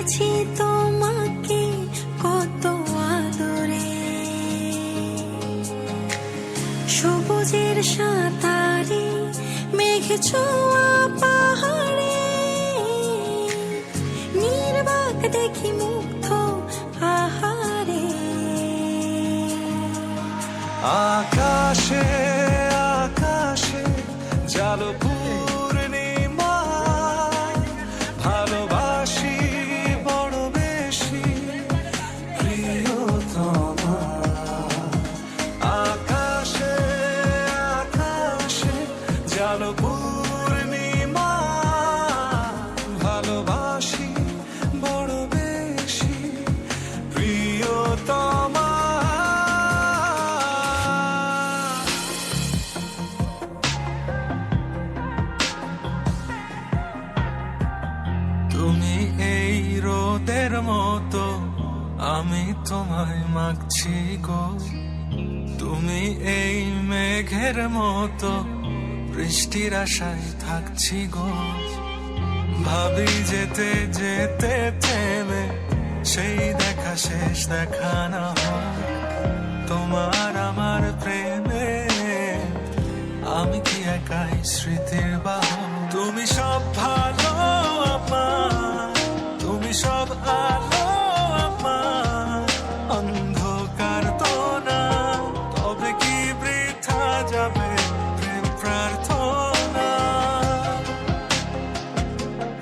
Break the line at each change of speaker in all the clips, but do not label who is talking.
রেখেছি তোমাকে কত আদরে। সবুজের সাঁতারে, মেঘ ছোঁয়া পাহাড়ে। নির্বাক দেখি মুক্ত আহারে।
আকাশে আকাশে জালপুর পূর্ণিমা ভালোবাসি, বড় বেশি, প্রিয়তমা। তুমি এই রোদের মতো আমি তোমায় মাগছি গো। তুমি এই মেঘের মতো বৃষ্টির আশায় থাকছি গো। ভাবি যেতে যেতে থেমে, সেই দেখা শেষ দেখা না তোমার আমার প্রেমে আমি কি একাই স্মৃতির বাহু তুমি সব ভালো তুমি সব আলো অন্ধকার তো না, তবে কি বৃথা যাবে?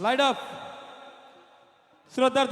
লাইট আপ শ্রদ্ধার